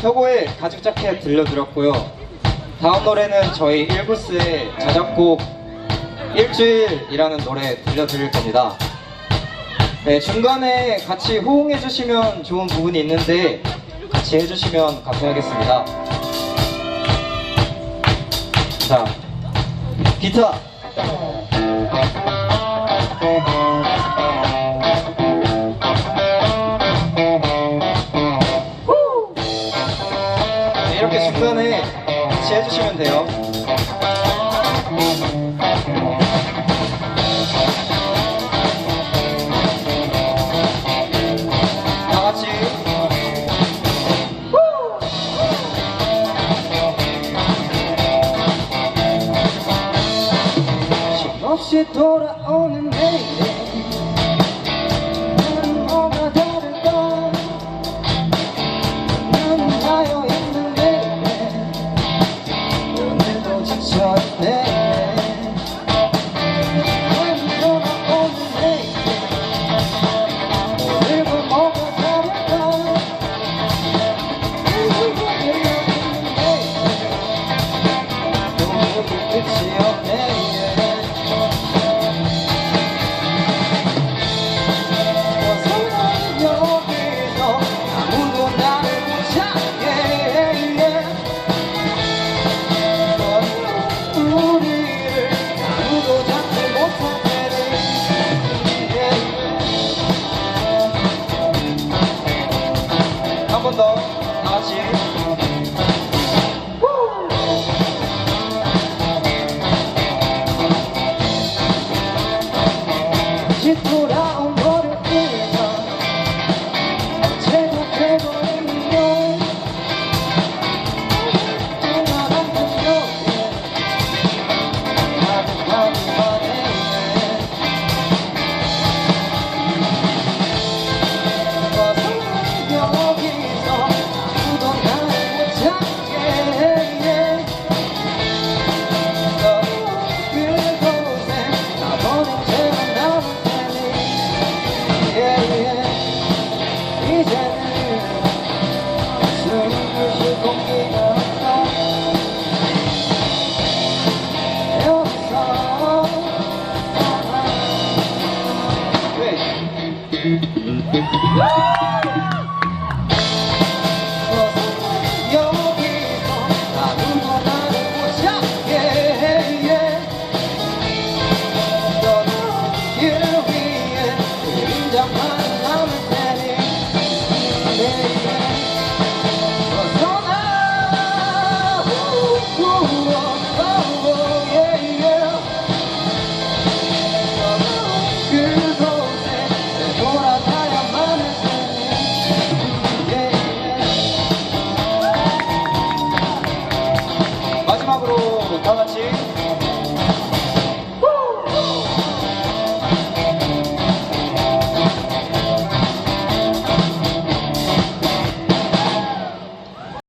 혁오의 가죽 자켓 들려드렸고요. 다음 노래는 저희 1부스의 자작곡 일주일이라는 노래 들려드릴 겁니다. 네, 중간에 같이 호응해주시면 좋은 부분이 있는데 같이 해주시면 감사하겠습니다. 자, 기타. 같이 해주시면 돼요. 다 같이. 쉼없이 돌아오는 내일 난 It's your name.